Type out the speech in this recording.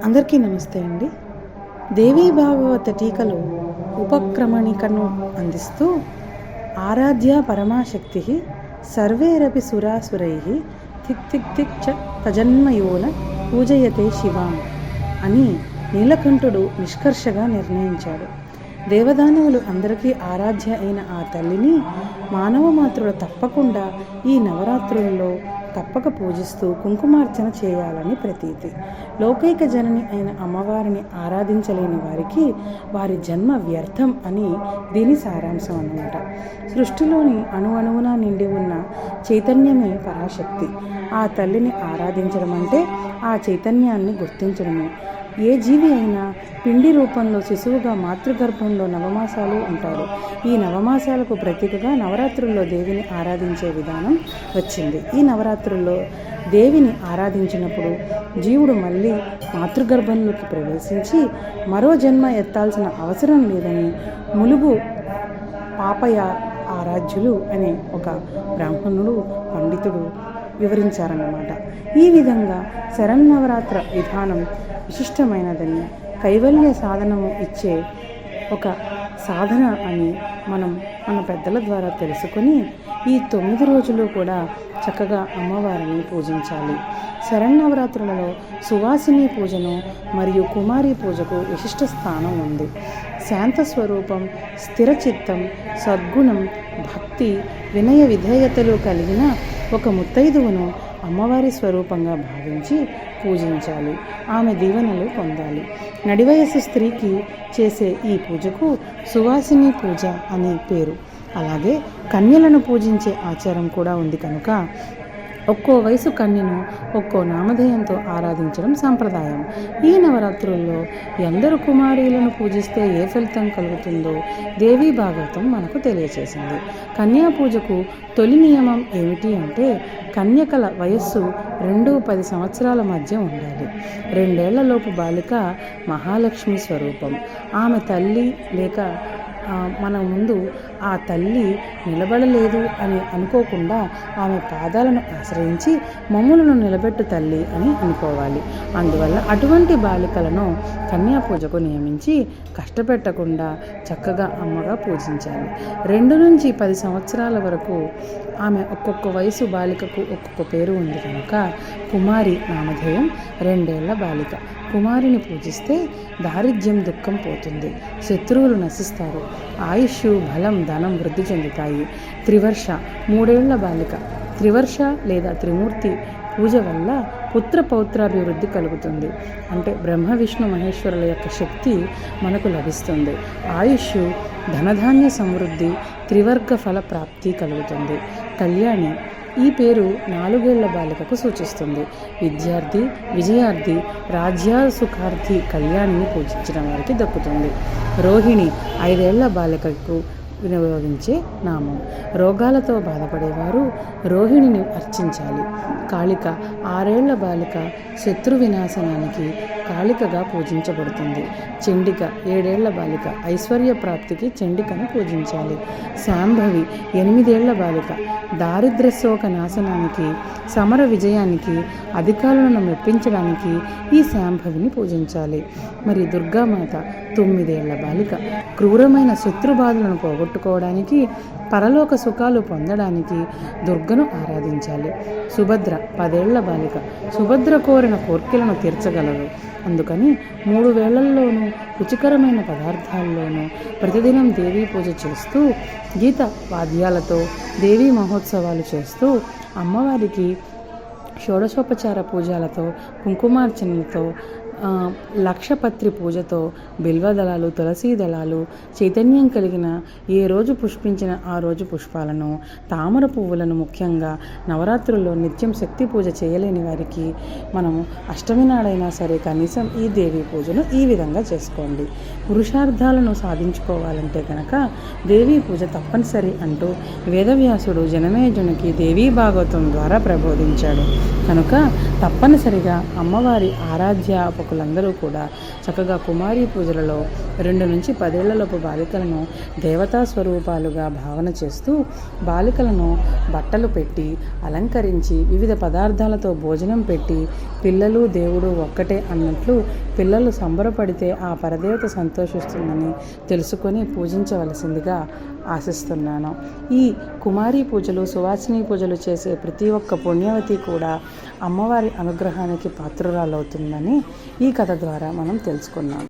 అందరికీ నమస్తే అండి. దేవీ భాగవత టీకలు ఉపక్రమణికను అందిస్తూ ఆరాధ్య పరమాశక్తి సర్వేరపి సురాసురై తిక్ థిక్ తిక్ చ ప్రజన్మయోన పూజయతే శివాం అని నీలకంఠుడు నిష్కర్షగా నిర్ణయించాడు. దేవదానవులు అందరికీ ఆరాధ్య అయిన ఆ తల్లిని మానవ మాతృలు తప్పకుండా ఈ నవరాత్రుల్లో తప్పక పూజిస్తూ కుంకుమార్చన చేయాలని ప్రతీతి. లోకైక జనని అయిన అమ్మవారిని ఆరాధించలేని వారికి వారి జన్మ వ్యర్థం అని దీని సారాంశం అన్నమాట. సృష్టిలోని అణు అణువున నిండి ఉన్న చైతన్యమే పరాశక్తి. ఆ తల్లిని ఆరాధించడం అంటే ఆ చైతన్యాన్ని గుర్తించడమే. ఏ జీవి అయినా పిండి రూపంలో శిశువుగా మాతృగర్భంలో నవమాసాలు ఉంటారు. ఈ నవమాసాలకు ప్రతీకగా నవరాత్రుల్లో దేవిని ఆరాధించే విధానం వచ్చింది. ఈ నవరాత్రుల్లో దేవిని ఆరాధించినప్పుడు జీవుడు మళ్ళీ మాతృగర్భంలోకి ప్రవేశించి మరో జన్మ ఎత్తాల్సిన అవసరం లేదని ములుగు పాపయ ఆరాధ్యులు అనే ఒక బ్రాహ్మణుడు పండితుడు వివరించారన్నమాట. ఈ విధంగా శరన్నవరాత్ర విధానం విశిష్టమైనదని కైవల్య సాధనము ఇచ్చే ఒక సాధన అని మనం మన పెద్దల ద్వారా తెలుసుకొని ఈ తొమ్మిది రోజులు కూడా చక్కగా అమ్మవారిని పూజించాలి. శరన్నవరాత్రులలో సువాసిని పూజను మరియు కుమారి పూజకు విశిష్ట స్థానం ఉంది. శాంత స్వరూపం స్థిరచిత్తం సద్గుణం భక్తి వినయ విధేయతలు కలిగిన ఒక ముత్తైదువును అమ్మవారి స్వరూపంగా భావించి పూజించాలి. ఆమె దీవెనలు పొందాలి. నడివయస్సు స్త్రీకి చేసే ఈ పూజకు సువాసిని పూజ అనే పేరు. అలాగే కన్యలను పూజించే ఆచారం కూడా ఉంది కనుక ఒక్కో వయసు కన్యను ఒక్కో నామధేయంతో ఆరాధించడం సాంప్రదాయం. ఈ నవరాత్రుల్లో ఎందరు కుమారీలను పూజిస్తే ఏ ఫలితం కలుగుతుందో దేవీ భాగవతం మనకు తెలియచేసింది. కన్యా పూజకు తొలి నియమం ఏమిటి అంటే కన్యకల వయస్సు రెండు పది సంవత్సరాల మధ్య ఉండాలి. రెండేళ్ళలోపు బాలిక మహాలక్ష్మి స్వరూపం. ఆమె తల్లి లేక మన ముందు ఆ తల్లి నిలబడలేదు అని అనుకోకుండా ఆమె పాదాలను ఆశ్రయించి మమ్ములను నిలబెట్టు తల్లి అని అనుకోవాలి. అందువల్ల అటువంటి బాలికలను కన్యా పూజకు నియమించి కష్టపెట్టకుండా చక్కగా అమ్మగా పూజించాలి. రెండు నుంచి పది సంవత్సరాల వరకు ఆమె ఒక్కొక్క వయసు బాలికకు ఒక్కొక్క పేరు ఉంది కనుక కుమారి నామధేయం రెండేళ్ళ బాలిక. కుమారిని పూజిస్తే దారిద్ర్యం దుఃఖం పోతుంది. శత్రువులు నశిస్తారు. ఆయుష్ బలం సంతానం వృద్ధి చెందుతాయి. త్రివర్ష మూడేళ్ళ బాలిక. త్రివర్ష లేదా త్రిమూర్తి పూజ వల్ల పుత్ర పౌత్రాభివృద్ధి కలుగుతుంది. అంటే బ్రహ్మ విష్ణు మహేశ్వరుల యొక్క శక్తి మనకు లభిస్తుంది. ఆయుష్ ధనధాన్య సమృద్ధి త్రివర్గ ఫల ప్రాప్తి కలుగుతుంది. కళ్యాణి ఈ పేరు నాలుగేళ్ళ బాలికకు సూచిస్తుంది. విద్యార్థి విజయార్థి రాజ్యాసుఖార్థి కళ్యాణిని పూజించిన వారికి దక్కుతుంది. రోహిణి ఐదేళ్ళ బాలికకు వినియోగించే నామం. రోగాలతో బాధపడేవారు రోహిణిని అర్చించాలి. కాళిక ఆరేళ్ళ బాలిక శత్రు వినాశనానికి కాళికగా పూజించబడుతుంది. చండిక ఏడేళ్ళ బాలిక ఐశ్వర్య ప్రాప్తికి చండికను పూజించాలి. శాంభవి ఎనిమిదేళ్ళ బాలిక దారిద్ర్యశోక నాశనానికి సమర విజయానికి అధికారులను మెప్పించడానికి ఈ శాంభవిని పూజించాలి. మరి దుర్గామాత తొమ్మిదేళ్ళ బాలిక క్రూరమైన శత్రుబాధలను పోగొట్టుకోవడానికి పరలోక సుఖాలు పొందడానికి దుర్గను ఆరాధించాలి. సుభద్ర పదేళ్ళ బాలిక. సుభద్ర కోరిన కోర్కెలను తీర్చగలరు అందుకని మూడు వేళల్లోనూ రుచికరమైన పదార్థాల్లోనూ ప్రతిదినం దేవీ పూజ చేస్తూ గీత వాద్యాలతో దేవీ మహోత్సవాలు చేస్తూ అమ్మవారికి షోడశోపచార పూజలతో కుంకుమార్చనలతో లక్షపత్రి పూజతో బిల్వదళాలు తులసీ దళాలు చైతన్యం కలిగిన ఏ రోజు పుష్పించిన ఆ రోజు పుష్పాలను తామర పువ్వులను ముఖ్యంగా నవరాత్రుల్లో నిత్యం శక్తి పూజ చేయలేని వారికి మనము అష్టమి నాడైనా సరే కనీసం ఈ దేవి పూజను ఈ విధంగా చేసుకోండి. పురుషార్థాలను సాధించుకోవాలంటే కనుక దేవీ పూజ తప్పనిసరి అంటూ వేదవ్యాసుడు జనమేజునికి దేవీ భాగవతం ద్వారా ప్రబోధించాడు. కనుక తప్పనిసరిగా అమ్మవారి ఆరాధ్య అధ్యాపకులందరూ కూడా చక్కగా కుమారి పూజలలో రెండు నుంచి పదేళ్ళలోపు బాలికలను దేవతా స్వరూపాలుగా భావన చేస్తూ బాలికలను బట్టలు పెట్టి అలంకరించి వివిధ పదార్థాలతో భోజనం పెట్టి పిల్లలు దేవుడు ఒక్కటే అన్నట్లు పిల్లలు సంబరపడితే ఆ పరదేవత సంతోషిస్తుందని తెలుసుకొని పూజించవలసిందిగా ఆశిస్తున్నాను. ఈ కుమారి పూజలు సువాసిని పూజలు చేసే ప్రతి ఒక్క పుణ్యవతి కూడా అమ్మవారి అనుగ్రహానికి పాత్రురాలవుతుందని ఈ కథ ద్వారా మనం తెలుసుకున్నాం.